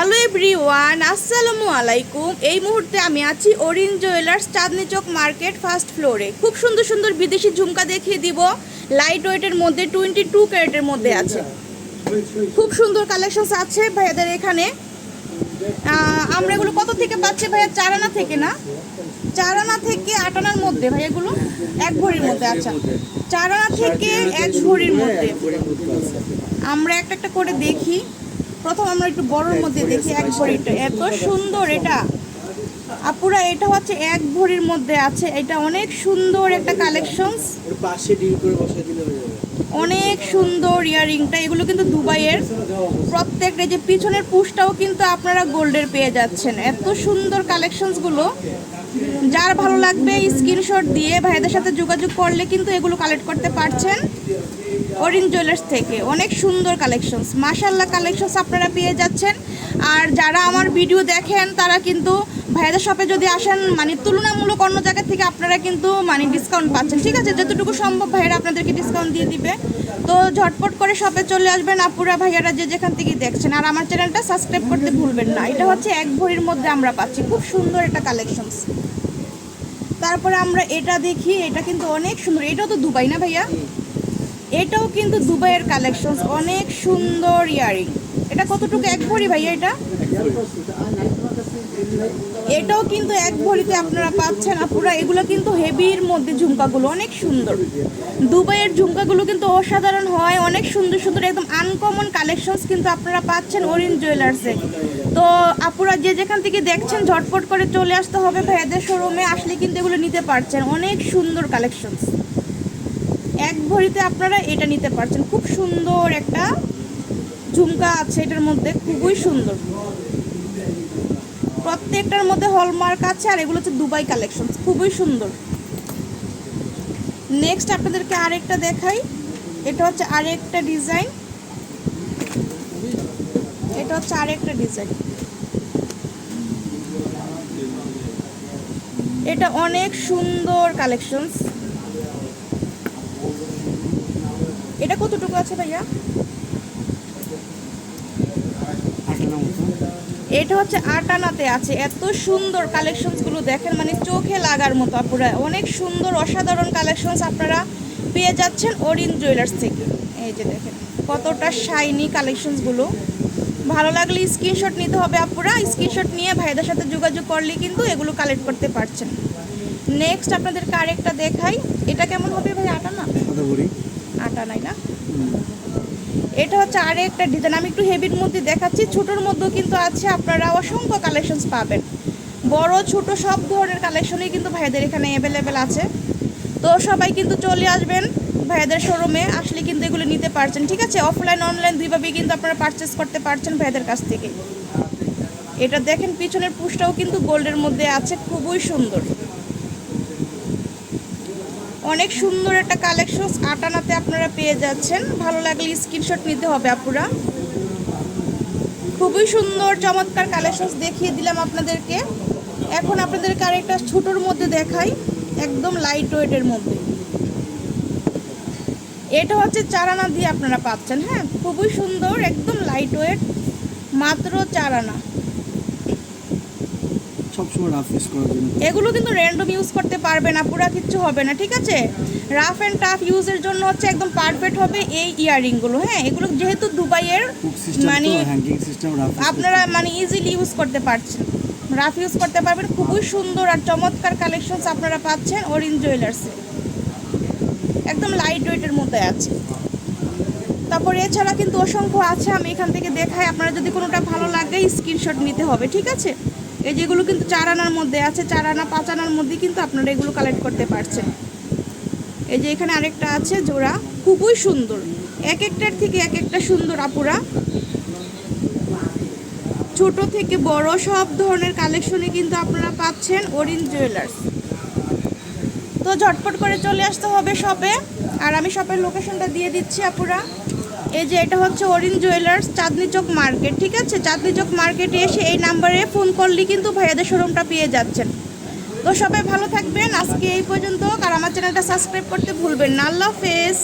Hello everyone আসসালামু আলাইকুম এই মুহূর্তে আমি আছি Orin jewellers Chandni Chowk market first ফ্লোরে খুব সুন্দর সুন্দর বিদেশি ঝুমকা দেখিয়ে দিব। লাইট ওয়েটের মধ্যে টোয়েন্টি টু ক্যারেটের মধ্যে আছে। খুব সুন্দর কালেকশনস আছে ভাইয়াদের এখানে। আমরা এগুলো কত থেকে পাচ্ছি ভাইয়া? চারানা থেকে না? চারানা থেকে আটানার মধ্যে ভাই এগুলো? এক ভরির মধ্যে আচ্ছা। চারানা থেকে এক ভরির মধ্যে। আমরা একটা একটা করে দেখি। প্রথম আমরা একটু বড়র মধ্যে দেখি এক ভরিটা এত সুন্দর এটা। আপুরা এটা হচ্ছে এক ভরির মধ্যে আছে। এটা অনেক সুন্দর একটা কালেকশন পাশে ডিল করে বসে দিলে হয়ে যাবে। অনেক সুন্দর ইয়ারিংটা। এগুলো কিন্তু দুবাইয়ের। প্রত্যেকটা যে পিছনের পুশটাও কিন্তু আপনারা গোল্ডের পেয়ে যাচ্ছেন। এত সুন্দর কালেকশনসগুলো যার ভালো লাগবে স্ক্রিনশট দিয়ে ভাইদের সাথে যোগাযোগ করলে কিন্তু এগুলো কালেক্ট করতে পারছেন। অরিন জুয়েলার্স থেকে। অনেক সুন্দর কালেকশনস মাশাল্লাহ কালেকশনস আপনারা পেয়ে যাচ্ছেন। আর যারা আমার ভিডিও দেখেন, তারা কিন্তু ভাইদের শপে যদি আসেন মানে তুলনামূলক অন্য জায়গা থেকে আপনারা কিন্তু মানে ডিসকাউন্ট পাচ্ছেন। ঠিক আছে, যতটুকু সম্ভব ভাইয়েরা আপনাদেরকে ডিসকাউন্ট দিয়ে দিবে। তো ঝটপট করে শপে চলে আসবেন আপুরা, ভাইয়ারা যে যেখান থেকে দেখছেন। আর আমার চ্যানেলটা সাবস্ক্রাইব করতে ভুলবেন না। এটা হচ্ছে এক ভরির মধ্যে আমরা পাচ্ছি। খুব সুন্দর একটা কালেকশনস তারপরে আমরা এটা দেখি। এটা কিন্তু অনেক সুন্দর। এটাও তো দুবাই না ভাইয়া? এটাও কিন্তু দুবাইয়ের কালেকশনস অনেক সুন্দর ইয়ারিং। এটা কতটুকু? এক ভরি ভাইয়া এটা? এটাও কিন্তু এক ভরিতে আপনারা পাচ্ছেন। আপুরা, এগুলো কিন্তু হেভির মধ্যে ঝুমকাগুলো, অনেক সুন্দর। দুবাইয়ের ঝুমকাগুলো কিন্তু অসাধারণ হয়, অনেক সুন্দর সুন্দর, একদম আনকমন কালেকশনস কিন্তু আপনারা পাচ্ছেন ওরিন জুয়েলার্সে তো আপুরা যে যেখান থেকে দেখছেন, ঝটপট করে চলে আসতে হবে ভাইয়াদের শোরুমে আসলে কিন্তু এগুলো নিতে পারছেন। অনেক সুন্দর কালেকশনস এক ভরিতে আপনারা এটা নিতে পারছেন। খুব সুন্দর একটা ঝুমকা আছে এটার মধ্যে, খুবই সুন্দর। প্রত্যেকটার মধ্যে হলমার্ক আছে আর এগুলো হচ্ছে দুবাই কালেকশন খুবই সুন্দর। নেক্সট আপনাদেরকে আরেকটা দেখাই, এটা হচ্ছে আরেকটা ডিজাইন এটা হচ্ছে আরেকটা ডিজাইন এটা অনেক সুন্দর কালেকশনস এটা কতটুকু আছে ভাইয়া? এটা হচ্ছে আটানাতে আছে। এত সুন্দর কালেকশনসগুলো দেখেন মানে চোখে লাগার মতো আপনারা অনেক সুন্দর, অসাধারণ কালেকশনস আপনারা পেয়ে যাচ্ছেন ওরিন জুয়েলার্স থেকে। এই যে দেখেন, কতটা শাইনি কালেকশনসগুলো ভালো লাগলে স্ক্রিনশট নিতে হবে আপুরা। স্ক্রিনশট নিয়ে ভাইদের সাথে যোগাযোগ করলে কিন্তু এগুলো কালেক্ট করতে পারছেন। নেক্সট আপনাদেরকে আরেকটা দেখাই। এটা কেমন হবে ভাই আটানা? আটা নাই না? এটা হচ্ছে আরে একটা ডিজাইন আমি একটু হেভির মধ্যে দেখাচ্ছি, ছোটোর মধ্যেও কিন্তু আছে, আপনারা অসংখ্য কালেকশনস পাবেন। বড়, ছোট, সব ধরনের কালেকশনই কিন্তু ভাইদের এখানে অ্যাভেলেবেল আছে। তো সবাই কিন্তু চলে আসবেন ভাইদের শোরুমে আসলে কিন্তু এগুলো নিতে পারছেন। ঠিক আছে? অফলাইন অনলাইন দুইভাবেই কিন্তু আপনারা পারচেস করতে পারছেন ভাইদের কাছ থেকে। এটা দেখেন, পিছনের পুষটাও কিন্তু গোল্ডের মধ্যে আছে, খুবই সুন্দর। অনেক সুন্দর একটা কালেকশন আটানাতে আপনারা পেয়ে যাচ্ছেন। ভালো লাগলে স্ক্রিনশট নিতে হবে আপুরা। খুবই সুন্দর, চমৎকার কালেকশন দেখিয়ে দিলাম আপনাদেরকে। এখন আপনাদেরকে আরেকটা ছোটোর মধ্যে দেখাই, একদম লাইট ওয়েটের মধ্যে। এটা হচ্ছে চারানা দিয়ে আপনারা পাচ্ছেন হ্যাঁ? খুবই সুন্দর, একদম লাইট ওয়েট মাত্র চারানা। সবসময় রাফ ইউজ করার জন্য এগুলো কিন্তু র্যান্ডম ইউজ করতে পারবে না পুরা কিচ্ছু হবে না ঠিক আছে? রাফ অ্যান্ড টাফ ইউজের জন্য হচ্ছে একদম পারফেক্ট হবে এই ইয়াররিংগুলো হ্যাঁ? এগুলো যেহেতু দুবাইয়ের মানে হ্যাঙ্গিং সিস্টেম রাফ আপনারা মানে ইজিলি ইউজ করতে পারছেন। রাফ ইউজ করতে পারবেন খুবই সুন্দর আর চমৎকার কালেকশনস আপনারা পাচ্ছেন ওরিন জুয়েলার্সে একদম লাইট ওয়েটের মধ্যে আছে। তারপর এছাড়া কিন্তু অসংখ্য আছে আমি এখান থেকে দেখাই আপনারা যদি কোনোটা ভালো লাগে স্ক্রিনশট নিতে হবে ঠিক আছে? এই যেগুলো কিন্তু চার আনার মধ্যে আছে, চার আনা, পাঁচ আনার মধ্যে কিন্তু আপনারা এগুলো কালেক্ট করতে পারছেন। এই যে এখানে আরেকটা আছে জোড়া, খুবই সুন্দর। এক একটার থেকে এক একটা সুন্দর আপুরা। ছোট থেকে বড় সব ধরনের কালেকশনই কিন্তু আপনারা পাচ্ছেন ওরিন জুয়েলার্স তো ঝটপট করে চলে আসতে হবে শপে আর আমি শপের লোকেশনটা দিয়ে দিচ্ছি আপুরা। এই যে এটা হচ্ছে অরিন জুয়েলার্স চাঁদনি চক মার্কেট, ঠিক আছে? চাঁদনি চক মার্কেটে এসে এই নাম্বারে ফোন করলে কিন্তু ভাইয়াদের শোরুমটা পেয়ে যাচ্ছেন। তো সবাই ভালো থাকবেন, আজকে এই পর্যন্ত, আর আমার চ্যানেলটা সাবস্ক্রাইব করতে ভুলবেন না। আল্লাহ হাফেজ।